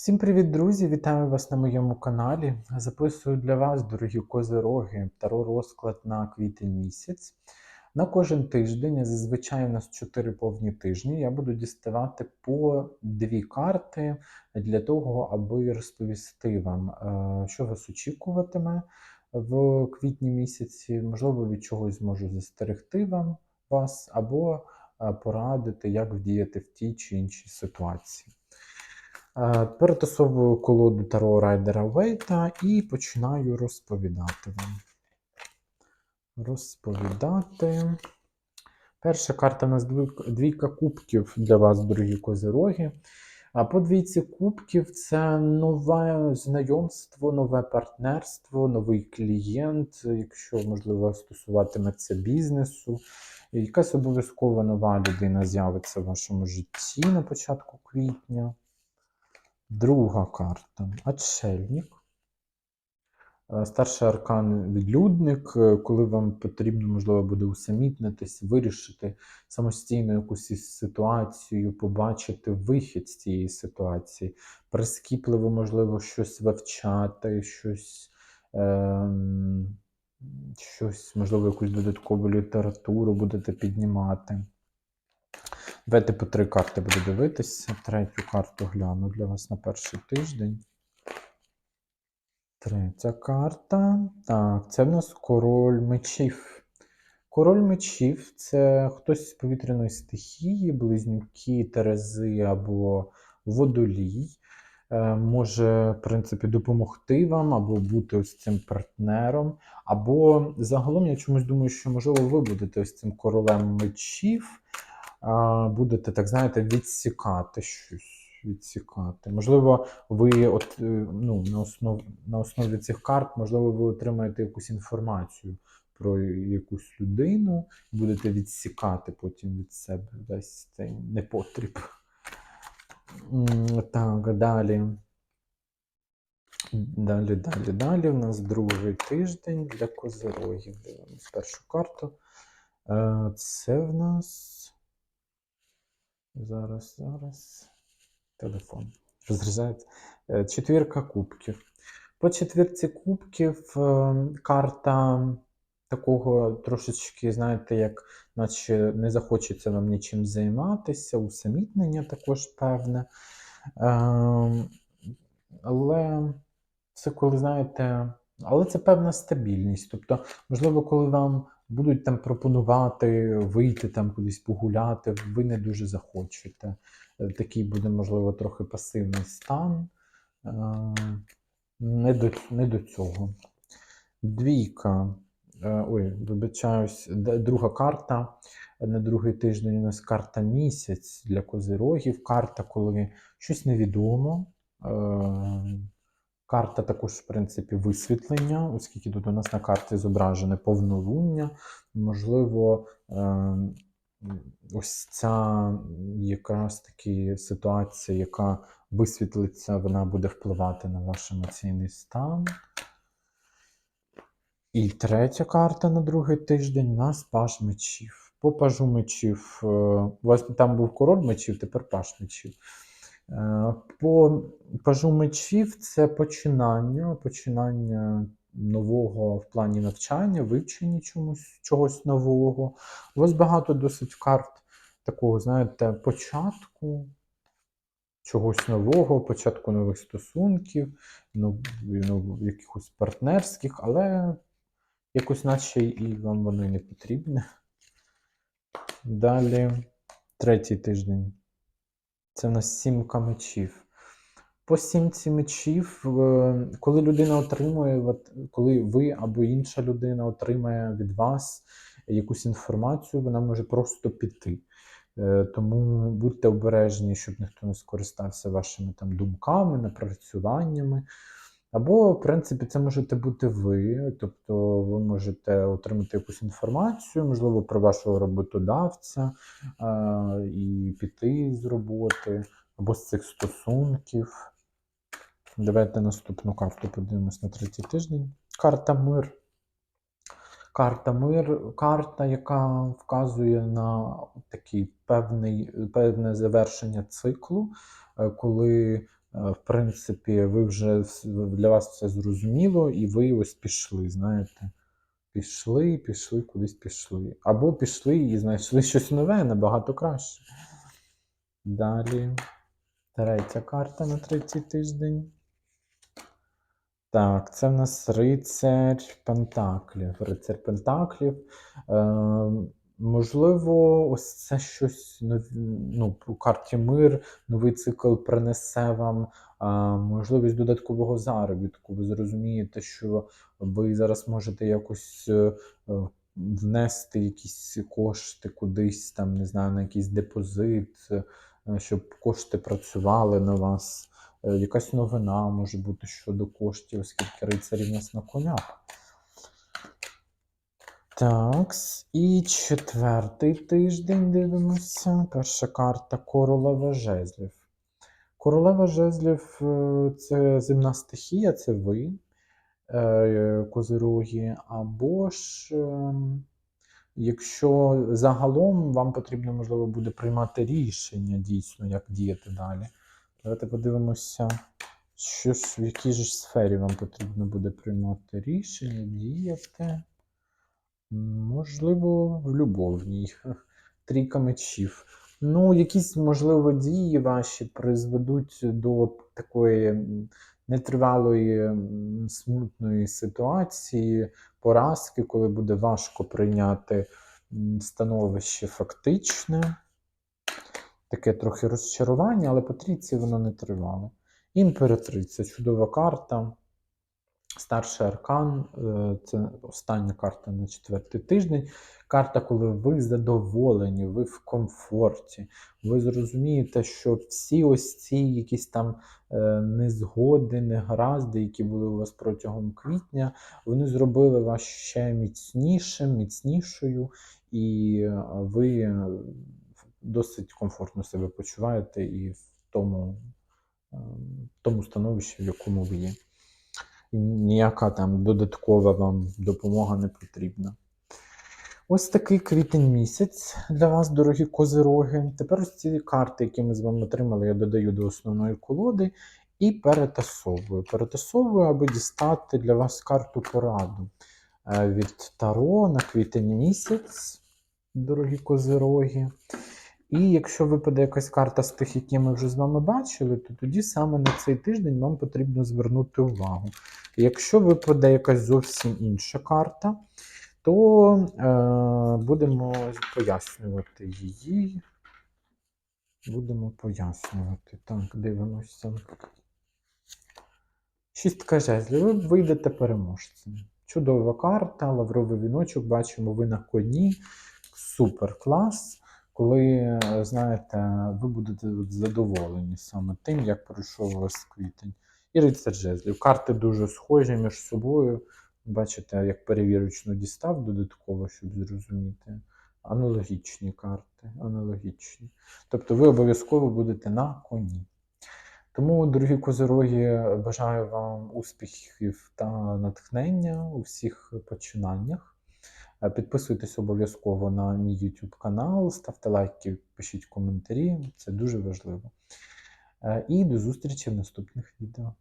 Всім привіт, друзі! Вітаю вас на моєму каналі. Записую для вас, дорогі козироги, таро розклад на квітень місяць. На кожен тиждень, а зазвичай у нас 4 повні тижні, я буду діставати по дві карти для того, аби розповісти вам, е, що вас очікуватиме в квітні місяці. Можливо, від чогось зможу застерегти вам вас, або е, порадити, як вдіяти в тій чи іншій ситуації. Е, Перетасовую колоду Таро Райдера Вейта і починаю розповідати вам. Розповідати. Перша карта у нас двійка кубків для вас, дорогі козироги. А по двійці кубків це нове знайомство, нове партнерство, новий клієнт, якщо, можливо, стосуватиметься бізнесу. Якась обов'язково нова людина з'явиться в вашому житті на початку квітня. Друга карта. Отшельник. Е, Старший аркан відлюдник, е, коли вам потрібно, можливо, буде усамітнитись, вирішити самостійно якусь ситуацію, побачити вихід з цієї ситуації, прискіпливо, можливо, щось вивчати, щось, ем, щось, можливо, якусь додаткову літературу будете піднімати. Давайте по три карти буду дивитися. Третю карту гляну для вас на перший тиждень. Третя карта. Так, це в нас король мечів. Король мечів це хтось з повітряної стихії, близнюки, терези або водолій. Е, Може, в принципі, допомогти вам, або бути ось цим партнером. Або загалом я чомусь думаю, що, можливо, ви будете ось цим королем мечів будете, так знаєте, відсікати щось. Відсікати. Можливо, ви от, е, ну, на, основ, на основі цих карт, можливо, ви отримаєте якусь інформацію про якусь людину, будете відсікати потім від себе весь цей непотріб. Так, далі. Далі, далі, далі. У нас другий тиждень для козирогів. Дивимось першу карту. Е, Це в нас. Зараз, зараз. Телефон. Розряджається. Е, Четвірка кубків. По четвірці кубків е, карта такого трошечки, знаєте, як наче не захочеться вам нічим займатися, усамітнення також певне. Ем, Але це коли, знаєте, але це певна стабільність. Тобто, можливо, коли вам будуть там пропонувати вийти там кудись погуляти, ви не дуже захочете. Е, Такий буде, можливо, трохи пасивний стан. Е, Не до, не до цього. Двійка. Е, Ой, вибачаюсь, друга карта. На другий тиждень у нас карта місяць для козирогів. Карта, коли щось невідомо. Карта також, в принципі, висвітлення, оскільки тут у нас на карті зображене повнолуння. Можливо, е, ось ця якраз таки ситуація, яка висвітлиться, вона буде впливати на ваш емоційний стан. І третя карта на другий тиждень у нас паж мечів. По пажу мечів. е, У вас там був король мечів, тепер паж мечів. По пажу мечів це починання, починання нового в плані навчання, вивчення чомусь, чогось нового. У вас багато досить карт такого, знаєте, початку чогось нового, початку нових стосунків, нов, нов, якихось партнерських, але якось наче і вам воно і не потрібне. Далі, третій тиждень. Це в нас сімка мечів. По сімці мечів, коли людина отримує, коли ви або інша людина отримає від вас якусь інформацію, вона може просто піти. Е, Тому будьте обережні, щоб ніхто не скористався вашими там думками, напрацюваннями. Або, в принципі, це можете бути ви, тобто ви можете отримати якусь інформацію, можливо, про вашого роботодавця а, і піти з роботи, або з цих стосунків. Давайте наступну карту подивимось на третій тиждень. Карта мир. Карта мир, карта, яка вказує на такий певний, певне завершення циклу, е, коли в принципі, ви вже для вас все зрозуміло, і ви ось пішли, знаєте. Пішли, пішли, кудись пішли. Або пішли і знайшли щось нове, набагато краще. Далі. Третя карта на третій тиждень. Так, це в нас рицар Пентаклів. Рицар Пентаклів. Е, можливо, ось це щось ну, по карті мир, новий цикл принесе вам а, можливість додаткового заробітку. Ви зрозумієте, що ви зараз можете якось е, е, внести якісь кошти кудись, там, не знаю, на якийсь депозит, е, щоб кошти працювали на вас. Якась новина може бути щодо коштів, оскільки рицарі в нас на конях. Так, і четвертий тиждень дивимося. Перша карта Королева жезлів. Королева жезлів е, це земна стихія, це ви, е, козироги, або ж. ем, Якщо загалом вам потрібно, можливо, буде приймати рішення дійсно, як діяти далі. Давайте подивимося, що ж, в якій ж сфері вам потрібно буде приймати рішення, діяти. Можливо, в любовній. Трійка мечів. Ну, якісь, можливо, дії ваші призведуть до такої нетривалої смутної ситуації, поразки, коли буде важко прийняти становище фактичне. Таке трохи розчарування, але по трійці воно не тривало. Імператриця чудова карта. Старший аркан е, це остання карта на четвертий тиждень. Карта, коли ви задоволені, ви в комфорті. Ви зрозумієте, що всі ось ці якісь там е, незгоди, негаразди, які були у вас протягом квітня, вони зробили вас ще міцнішим, міцнішою, і е, ви досить комфортно себе почуваєте і в тому, е, в тому становищі, в якому ви є. І ніяка там додаткова вам допомога не потрібна. Ось такий квітень місяць для вас, дорогі козироги. Тепер ось ці карти, які ми з вами отримали, я додаю до основної колоди і перетасовую. Перетасовую, аби дістати для вас карту пораду е, від Таро на квітень місяць, дорогі козироги. І якщо випаде якась карта з тих, які ми вже з вами бачили, то тоді саме на цей тиждень вам потрібно звернути увагу. Якщо випаде якась зовсім інша карта, то е, будемо пояснювати її. Будемо пояснювати. Так, дивимося. Шістка жезлів. Ви вийдете переможцем. Чудова карта, лавровий віночок, бачимо, ви на коні. Супер клас. Коли, е, знаєте, ви будете задоволені саме тим, як пройшов у вас квітень. І рицар жезлів. Карти дуже схожі між собою. Бачите, як перевірочну дістав додатково, щоб зрозуміти. Аналогічні карти. Аналогічні. Тобто ви обов'язково будете на коні. Тому, дорогі козироги, бажаю вам успіхів та натхнення у всіх починаннях. Е, Підписуйтесь обов'язково на мій YouTube канал, ставте лайки, пишіть коментарі, це дуже важливо. Е, І до зустрічі в наступних відео.